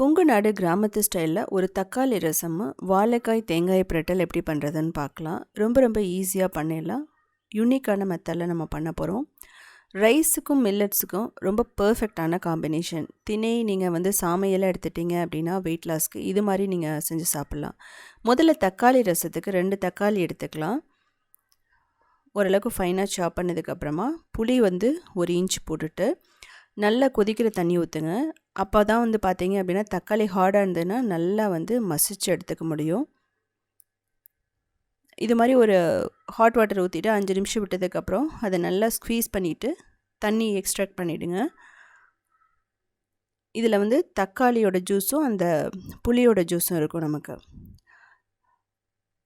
கொங்கு நாடு கிராமத்து ஸ்டைலில் ஒரு தக்காளி ரசம் வாழைக்காய் தேங்காய் பிரட்டல் எப்படி பண்ணுறதுன்னு பார்க்கலாம். ரொம்ப ரொம்ப ஈஸியாக பண்ணிடலாம். யூனிக்கான மெத்தடில் நம்ம பண்ண போகிறோம் ரைஸுக்கும் மில்லட்ஸுக்கும் ரொம்ப பர்ஃபெக்டான காம்பினேஷன் திணை நீங்கள் வந்து சாமையெல்லாம் எடுத்துட்டீங்க அப்படின்னா வெயிட் லாஸ்க்கு இது மாதிரி நீங்கள் செஞ்சு சாப்பிட்லாம். முதல்ல தக்காளி ரசத்துக்கு ரெண்டு தக்காளி எடுத்துக்கலாம். ஓரளவுக்கு ஃபைனாக சாப் பண்ணதுக்கப்புறமா புளி வந்து ஒரு இன்ச் போட்டுட்டு நல்லா கொதிக்கிற தண்ணி ஊற்றுங்க அப்போ தான் வந்து பார்த்தீங்க அப்படின்னா தக்காளி ஹார்டாக இருந்ததுன்னா நல்லா வந்து மசிச்சு எடுத்துக்க முடியும். இது மாதிரி ஒரு ஹாட் வாட்டர் ஊற்றிட்டு அஞ்சு நிமிஷம் விட்டதுக்கப்புறம் அதை நல்லா ஸ்க்வீஸ் பண்ணிவிட்டு தண்ணி எக்ஸ்ட்ராக்ட் பண்ணிவிடுங்க இதில் வந்து தக்காளியோட ஜூஸும் அந்த புளியோட ஜூஸும் இருக்கும் நமக்கு.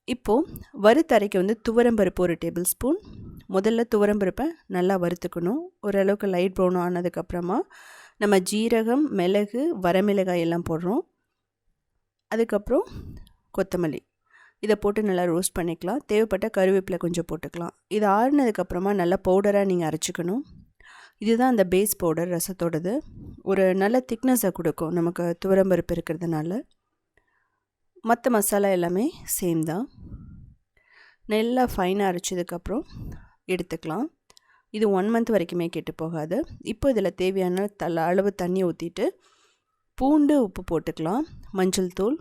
இப்போது வறுத்தரைக்கு வந்து துவரம்பருப்பு ஒரு டேபிள் ஸ்பூன் முதல்ல துவரம்பருப்பை நல்லா வறுத்துக்கணும். ஓரளவுக்கு லைட் ப்ரௌன் ஆனதுக்கப்புறமா நம்ம ஜீரகம் மிளகு வரமிளகாய் எல்லாம் போடுறோம். அதுக்கப்புறம் கொத்தமல்லி. இதை போட்டு நல்லா ரோஸ்ட் பண்ணிக்கலாம். தேவைப்பட்ட கருவேப்பிலை கொஞ்சம் போட்டுக்கலாம். இது ஆறுனதுக்கப்புறமா நல்லா பவுடராக நீங்கள் அரைச்சிக்கணும். இதுதான் அந்த பேஸ் பவுடர் ரசத்தோடது. ஒரு நல்ல திக்னஸை கொடுக்கும் நமக்கு துவரம்பருப்பு இருக்கிறதுனால. மற்ற மசாலா எல்லாமே சேம் தான். நல்லா ஃபைனாக அரைச்சதுக்கப்புறம் எடுத்துக்கலாம். இது ஒன் மந்த் வரைக்குமே கெட்டு போகாது. இப்போ இதில் தேவையான தல அளவு தண்ணி ஊற்றிட்டு பூண்டு உப்பு போட்டுக்கலாம். மஞ்சள் தூள்.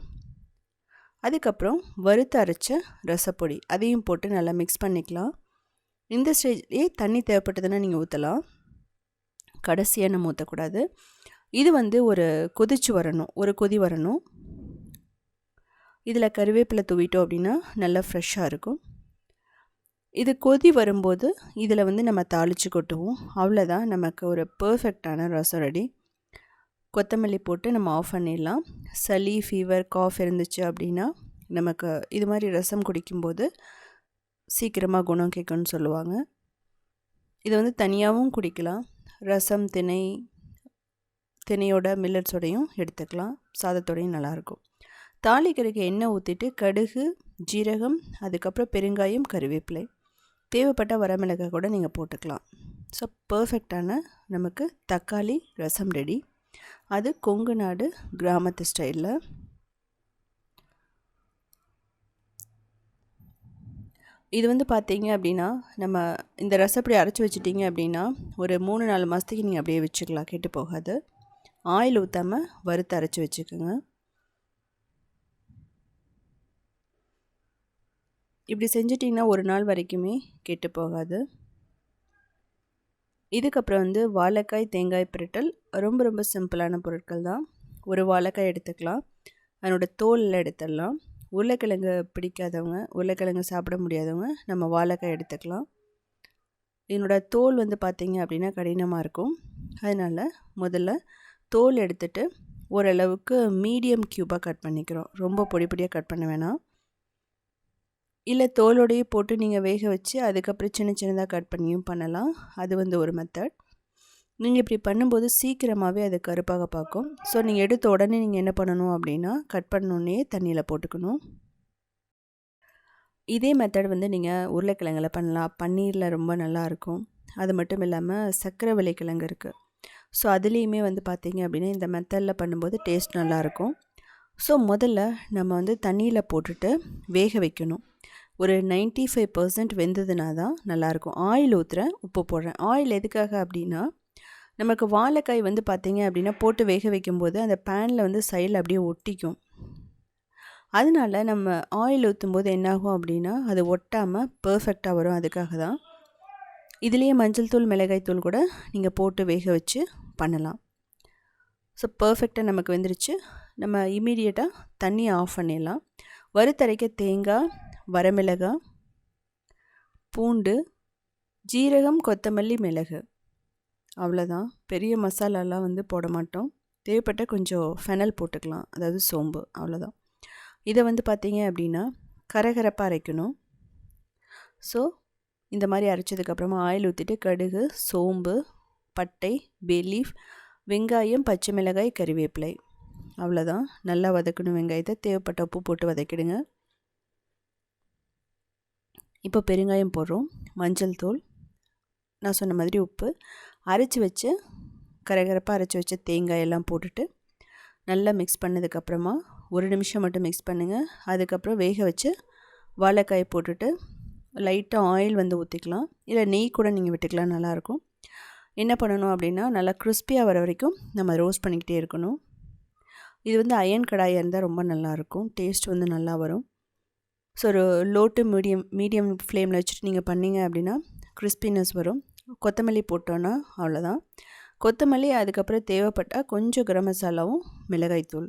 அதுக்கப்புறம் வறுத்து அரைச்ச ரசப்பொடி. அதையும் போட்டு நல்லா மிக்ஸ் பண்ணிக்கலாம். இந்த ஸ்டேஜ்லேயே தண்ணி தேவைப்பட்டதுன்னா நீங்கள் ஊற்றலாம் கடைசியாக நம்ம ஊற்றக்கூடாது இது வந்து ஒரு கொதிச்சு வரணும். ஒரு கொதி வரணும். இதில் கருவேப்பிலை தூவிட்டோம் அப்படின்னா நல்லா ஃப்ரெஷ்ஷாக இருக்கும். இது கொதி வரும்போது இதில் வந்து நம்ம தாளித்து கொட்டுவோம். அவ்வளோதான் நமக்கு ஒரு பர்ஃபெக்டான ரசம் ரெடி கொத்தமல்லி போட்டு நம்ம ஆஃப் பண்ணிடலாம். சளி ஃபீவர் காஃப் இருந்துச்சு அப்படின்னா நமக்கு இது மாதிரி ரசம் குடிக்கும்போது சீக்கிரமாக குணம் கேட்கும்னு சொல்லுவாங்க. இதை வந்து தனியாகவும் குடிக்கலாம். ரசம் திணை திணையோட மில்லட்ஸோடையும் எடுத்துக்கலாம். சாதத்தோடையும் நல்லாயிருக்கும். தாளிக்கிறதுக்கு எண்ணெய் ஊற்றிட்டு கடுகு ஜீரகம் அதுக்கப்புறம் பெருங்காயம் கருவேப்பிலை. தேவைப்பட்ட வரமிளகாய் கூட நீங்கள் போட்டுக்கலாம். ஸோ பர்ஃபெக்டான நமக்கு தக்காளி ரசம் ரெடி அது கொங்கு நாடு கிராமத்து ஸ்டைலில் இது வந்து பார்த்தீங்க அப்படின்னா நம்ம இந்த ரசப்படி அரைச்சி வச்சிட்டிங்க அப்படின்னா ஒரு மூணு நாலு மாதத்துக்கு நீங்கள் அப்படியே வச்சுக்கலாம். கெட்டு போகாது. ஆயில் ஊற்றாமல் வறுத்து அரைச்சி வச்சுக்கோங்க. இப்படி செஞ்சிட்டிங்கன்னா ஒரு நாள் வரைக்குமே கெட்டு போகாது. இதுக்கப்புறம் வந்து வாழைக்காய் தேங்காய் பிரட்டல் ரொம்ப ரொம்ப சிம்பிளான பொருட்கள் தான். ஒரு வாழைக்காய் எடுத்துக்கலாம். அதனோட தோலில் எடுத்துடலாம். உருளைக்கிழங்கு பிடிக்காதவங்க உருளைக்கிழங்கு சாப்பிட முடியாதவங்க நம்ம வாழைக்காய் எடுத்துக்கலாம். என்னோட தோல் வந்து பார்த்திங்க அப்படின்னா கடினமாக இருக்கும். அதனால் முதல்ல தோல் எடுத்துட்டு ஓரளவுக்கு மீடியம் க்யூபாக கட் பண்ணிக்கிறோம். ரொம்ப பொடி பொடியாக கட் பண்ண வேணாம். இல்லை தோலோடையே போட்டு நீங்கள் வேக வச்சு அதுக்கப்புறம் சின்ன சின்னதாக கட் பண்ணியும் பண்ணலாம். அது வந்து ஒரு மெத்தட் நீங்கள் இப்படி பண்ணும்போது சீக்கிரமாகவே அது கருப்பாக பார்க்கும். ஸோ நீங்கள் எடுத்த உடனே நீங்கள் என்ன பண்ணணும் அப்படின்னா கட் பண்ணோன்னே தண்ணியில் போட்டுக்கணும். இதே மெத்தட் வந்து நீங்கள் உருளைக்கிழங்கில் பண்ணலாம். பன்னீரில் ரொம்ப நல்லாயிருக்கும் அது மட்டும் இல்லாமல் சர்க்கரை விலைக்கிழங்கு இருக்குது ஸோ அதுலேயுமே வந்து பார்த்திங்க அப்படின்னா இந்த மெத்தடில் பண்ணும்போது டேஸ்ட் நல்லாயிருக்கும் ஸோ முதல்ல நம்ம வந்து தண்ணியில் போட்டுட்டு வேக வைக்கணும். ஒரு நைன்ட்டி ஃபைவ் பர்சன்ட் வெந்ததுனா தான் நல்லாயிருக்கும். ஆயில் ஊற்றுறேன் உப்பு போடுறேன் ஆயில் எதுக்காக அப்படின்னா நமக்கு வாழைக்காய் வந்து பார்த்திங்க அப்படின்னா போட்டு வேக வைக்கும்போது அந்த பேனில் வந்து சைடில் அப்படியே ஒட்டிக்கும். அதனால் நம்ம ஆயில் ஊற்றும்போது என்னாகும் அப்படின்னா அது ஒட்டாமல் பர்ஃபெக்டாக வரும். அதுக்காக தான் இதுலேயே மஞ்சள் தூள் மிளகாய் தூள் கூட நீங்கள் போட்டு வேக வச்சு பண்ணலாம். ஸோ பர்ஃபெக்டாக நமக்கு வந்துருச்சு. நம்ம இமீடியட்டாக தண்ணியை ஆஃப் பண்ணிடலாம். வறுத்தரைக்க தேங்காய் வரமிளகாய் பூண்டு ஜீரகம் கொத்தமல்லி மிளகு. அவ்வளோதான் பெரிய மசாலாலாம் வந்து போட மாட்டோம். தேவைப்பட்ட கொஞ்சம் ஃபெனல் போட்டுக்கலாம். அதாவது சோம்பு. அவ்வளோதான் இதை வந்து பார்த்திங்க அப்படின்னா கரகரப்பாக அரைக்கணும். ஸோ இந்த மாதிரி அரைச்சதுக்கப்புறமா ஆயில் ஊற்றிட்டு கடுகு சோம்பு பட்டை பேலீஃப் வெங்காயம் பச்சை மிளகாய் கறிவேப்பிலை அவ்வளோதான் நல்லா வதக்கணும் வெங்காயத்தை. தேவைப்பட்ட உப்பு போட்டு வதக்கிடுங்க. இப்போ பெருங்காயம் போடுறோம். மஞ்சள் தூள். நான் சொன்ன மாதிரி உப்பு. அரைச்சி வச்சு கரகரப்பாக அரைச்சி வச்ச தேங்காய் எல்லாம் போட்டுட்டு நல்லா மிக்ஸ் பண்ணதுக்கப்புறமா ஒரு நிமிஷம் மட்டும் மிக்ஸ் பண்ணுங்கள் அதுக்கப்புறம் வேக வச்சு வாழைக்காய் போட்டுட்டு லைட்டாக ஆயில் வந்து ஊற்றிக்கலாம் இல்லை நெய் கூட நீங்கள் விட்டுக்கலாம். நல்லாயிருக்கும் என்ன பண்ணணும் அப்படின்னா நல்லா கிறிஸ்பியாக வர வரைக்கும் நம்ம ரோஸ்ட் பண்ணிக்கிட்டே இருக்கணும். இது வந்து அயன் கடாயாக இருந்தால் ரொம்ப நல்லாயிருக்கும் டேஸ்ட் வந்து நல்லா வரும். ஸோ ஒரு லோ டு மீடியம் மீடியம் ஃப்ளேமில் வச்சுட்டு நீங்கள் பண்ணிங்க அப்படின்னா கிறிஸ்பினஸ் வரும். கொத்தமல்லி போட்டோன்னா அவ்வளோதான் கொத்தமல்லி அதுக்கப்புறம் தேவைப்பட்டால் கொஞ்சம் கரம் மசாலாவும் மிளகாய்த்தூள்.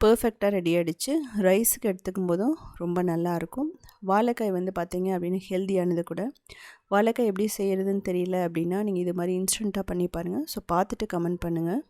பர்ஃபெக்டாக ரெடி ஆகிடுச்சு ரைஸுக்கு எடுத்துக்கும் போதும் ரொம்ப நல்லாயிருக்கும் வாழைக்காய் வந்து பார்த்திங்க அப்படின்னு ஹெல்த்தியானது கூட. வாழைக்காய் எப்படி செய்கிறதுன்னு தெரியல அப்படின்னா நீங்கள் இது மாதிரி இன்ஸ்டண்ட்டாக பண்ணி பாருங்கள் ஸோ பார்த்துட்டு கமெண்ட் பண்ணுங்கள்